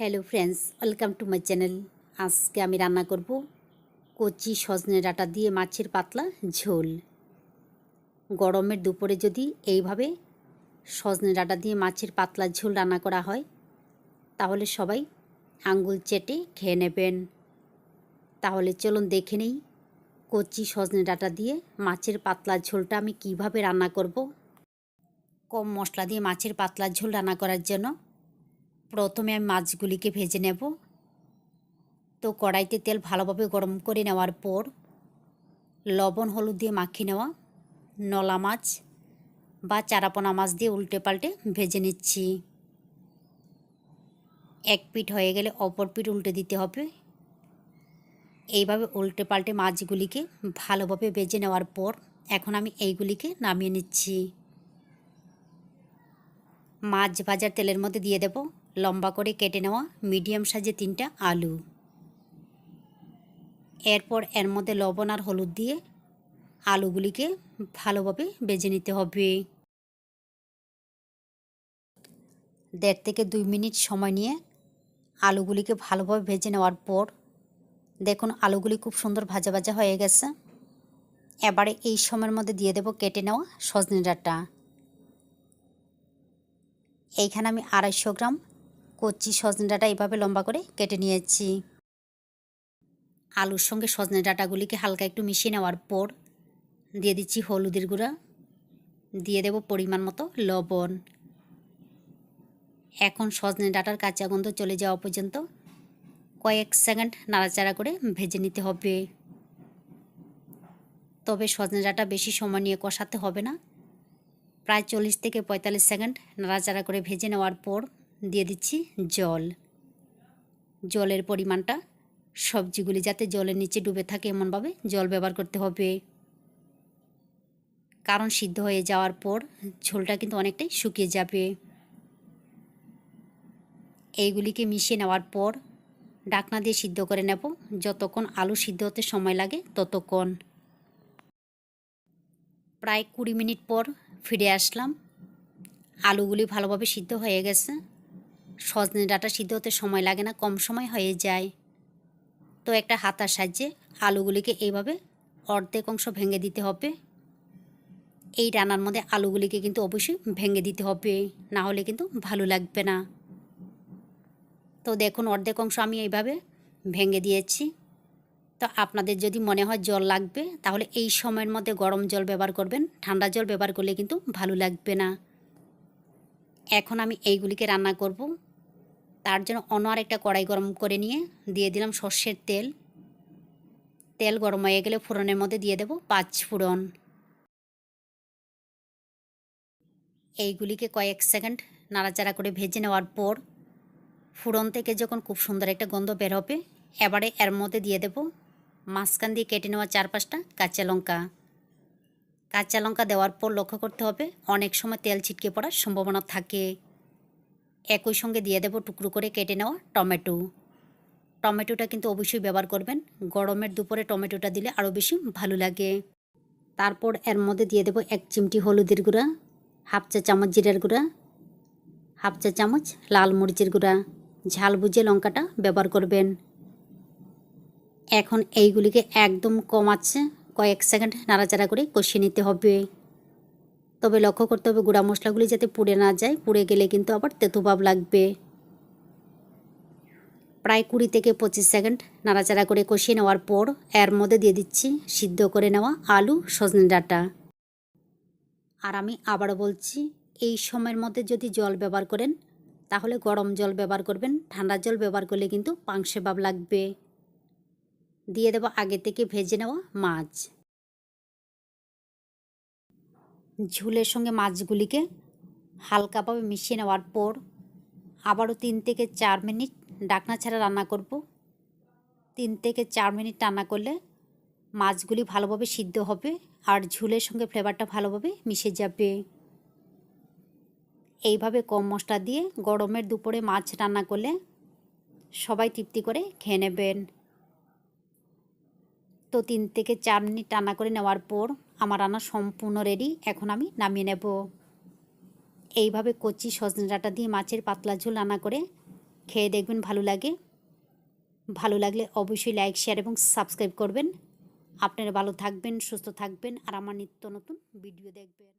Hello friends welcome to my channel আজকে আমি রান্না করব কচি সজনে ডাঁটা দিয়ে মাছের পাতলা ঝোল। গরমের দুপুরে যদি এইভাবে সজনে ডাঁটা দিয়ে মাছের পাতলা ঝোল রান্না করা হয়, তাহলে সবাই আঙ্গুল চেটে খেয়ে নেবেন। তাহলে চলুন দেখে নেই কচি সজনে ডাঁটা দিয়ে মাছের পাতলা ঝোলটা আমি কীভাবে রান্না করব। কম মশলা দিয়ে মাছের পাতলা ঝোল রান্না করার জন্য প্রথমে আমি মাছগুলিকে ভেজে নেব। তো কড়াইতে তেল ভালোভাবে গরম করে নেওয়ার পর লবণ, হলুদ দিয়ে মাখিয়ে নেওয়া নলা মাছ বা চারাপোনা মাছ দিয়ে উল্টে পাল্টে ভেজে নিচ্ছি। এক পিঠ হয়ে গেলে অপর পিঠ উল্টে দিতে হবে। এইভাবে উল্টে পাল্টে মাছগুলিকে ভালোভাবে ভেজে নেওয়ার পর এখন আমি এইগুলিকে নামিয়ে নিচ্ছি। মাছ ভাজার তেলের মধ্যে দিয়ে দেব। লম্বা করে কেটে নেওয়া মিডিয়াম সাইজে তিনটা আলু। এরপর এর মধ্যে লবণ আর হলুদ দিয়ে আলুগুলিকে ভালোভাবে বেজে নিতে হবে। দেড় থেকে দুই মিনিট সময় নিয়ে আলুগুলিকে ভালোভাবে ভেজে নেওয়ার পর দেখুন আলুগুলি খুব সুন্দর ভাজা ভাজা হয়ে গেছে। এবারে এই সময়ের মধ্যে দিয়ে দেব কেটে নেওয়া সজনে ডাঁটা। এইখানে আমি আড়াইশো গ্রাম কচি সজনে ডাঁটা এভাবে লম্বা করে কেটে নিয়েছি। আলুর সঙ্গে সজনে ডাঁটাগুলিকে হালকা একটু মিশিয়ে নেওয়ার পর দিয়ে দিচ্ছি হলুদের গুঁড়া, দিয়ে দেব পরিমাণ মতো লবণ। এখন সজনে ডাঁটার কাঁচা গন্ধ চলে যাওয়া পর্যন্ত কয়েক সেকেন্ড নাড়াচাড়া করে ভেজে নিতে হবে। তবে সজনে ডাঁটা বেশি সময় নিয়ে কষাতে হবে না। প্রায় চল্লিশ থেকে পঁয়তাল্লিশ সেকেন্ড নাড়াচাড়া করে ভেজে নেওয়ার পর দিয়ে দিচ্ছি জল। জলের পরিমাণটা সবজিগুলি যাতে জলের নিচে ডুবে থাকে এমনভাবে জল ব্যবহার করতে হবে। কারণ সিদ্ধ হয়ে যাওয়ার পর ঝোলটা কিন্তু অনেকটাই শুকিয়ে যাবে। এইগুলিকে মিশিয়ে নেওয়ার পর ডাকনা দিয়ে সিদ্ধ করে নেব। যতক্ষণ আলু সিদ্ধ হতে সময় লাগে ততক্ষণ। প্রায় কুড়ি মিনিট পর ফিরে আসলাম। আলুগুলি ভালোভাবে সিদ্ধ হয়ে গেছে। সজনে ডাঁটা সিদ্ধ হতে সময় লাগে না, কম সময় হয়ে যায়। তো একটা হাতার সাহায্যে আলুগুলিকে এইভাবে অর্ধেক অংশ ভেঙে দিতে হবে। এই রান্নার মধ্যে আলুগুলিকে কিন্তু অবশ্যই ভেঙে দিতে হবে, না হলে কিন্তু ভালো লাগবে না। তো দেখুন, অর্ধেক অংশ আমি এইভাবে ভেঙে দিয়েছি। তো আপনাদের যদি মনে হয় জল লাগবে, তাহলে এই সময়ের মধ্যে গরম জল ব্যবহার করবেন। ঠান্ডা জল ব্যবহার করলে কিন্তু ভালো লাগবে না। এখন আমি এইগুলিকে রান্না করব। তার জন্য অন্য আরেকটা কড়াই গরম করে নিয়ে দিয়ে দিলাম সর্ষের তেল। তেল গরম হয়ে গেলে ফোড়নের মধ্যে দিয়ে দেব পাঁচ ফোড়ন। এইগুলিকে কয়েক সেকেন্ড নাড়াচাড়া করে ভেজে নেওয়ার পর ফোড়ন থেকে যখন খুব সুন্দর একটা গন্ধ বের হবে, এবারে এর মধ্যে দিয়ে দেব মাঝখান দিয়ে কেটে নেওয়া চার পাঁচটা কাঁচা লঙ্কা। কাঁচা লঙ্কা দেওয়ার পর লক্ষ্য করতে হবে অনেক সময় তেল ছিটকে পড়ার সম্ভাবনা থাকে। একই সঙ্গে দিয়ে দেব টুকরো করে কেটে নেওয়া টমেটো। টমেটোটা কিন্তু অবশ্যই ব্যবহার করবেন। গরমের দুপুরে টমেটোটা দিলে আরও বেশি ভালো লাগে। তারপর এর মধ্যে দিয়ে দেব এক চিমটি হলুদের গুঁড়া, হাফ চা চামচ জিরার গুঁড়া, হাফ চা চামচ লাল মরিচের গুঁড়া। ঝাল বুঝে লঙ্কাটা ব্যবহার করবেন। এখন এইগুলিকে একদম কম আছে কয়েক সেকেন্ড নাড়াচাড়া করে কষিয়ে নিতে হবে। তবে লক্ষ্য করতে হবে গুঁড়া মশলাগুলি যাতে পুড়ে না যায়। পুড়ে গেলে কিন্তু আবার তেতুভাব লাগবে। প্রায় কুড়ি থেকে পঁচিশ সেকেন্ড নাড়াচাড়া করে কষিয়ে নেওয়ার পর এর মধ্যে দিয়ে দিচ্ছি সিদ্ধ করে নেওয়া আলু, সজনে ডাঁটা। আর আমি আবারও বলছি, এই সময়ের মধ্যে যদি জল ব্যবহার করেন, তাহলে গরম জল ব্যবহার করবেন। ঠান্ডা জল ব্যবহার করলে কিন্তু পাংশে ভাব লাগবে। দিয়ে দেবো আগে থেকে ভেজে নেওয়া মাছ। ঝুলের সঙ্গে মাছগুলিকে হালকাভাবে মিশিয়ে নেওয়ার পর আবারও তিন থেকে চার মিনিট ডাকনা ছাড়া রান্না করব। তিন থেকে চার মিনিট রান্না করলে মাছগুলি ভালোভাবে সিদ্ধ হবে আর ঝুলের সঙ্গে ফ্লেভারটা ভালোভাবে মিশে যাবে। এইভাবে কম মশলা দিয়ে গরমের দুপুরে মাছ রান্না করলে সবাই তৃপ্তি করে খেয়ে নেবেন। তো তিন থেকে চার মিনিট রান্না করে নেওয়ার পর আমার রান্না সম্পূর্ণ রেডি এখন আমি নামিয়ে নেব। এইভাবে কচি সজনে ডাটা দিয়ে মাছের পাতলা ঝোল রান্না করে খেয়ে দেখবেন ভালো লাগে। ভালো লাগলে অবশ্যই লাইক শেয়ার এবং সাবস্ক্রাইব করবেন। আপনারা ভালো থাকবেন, সুস্থ থাকবেন, আর আমার নিত্য নতুন ভিডিও দেখবেন।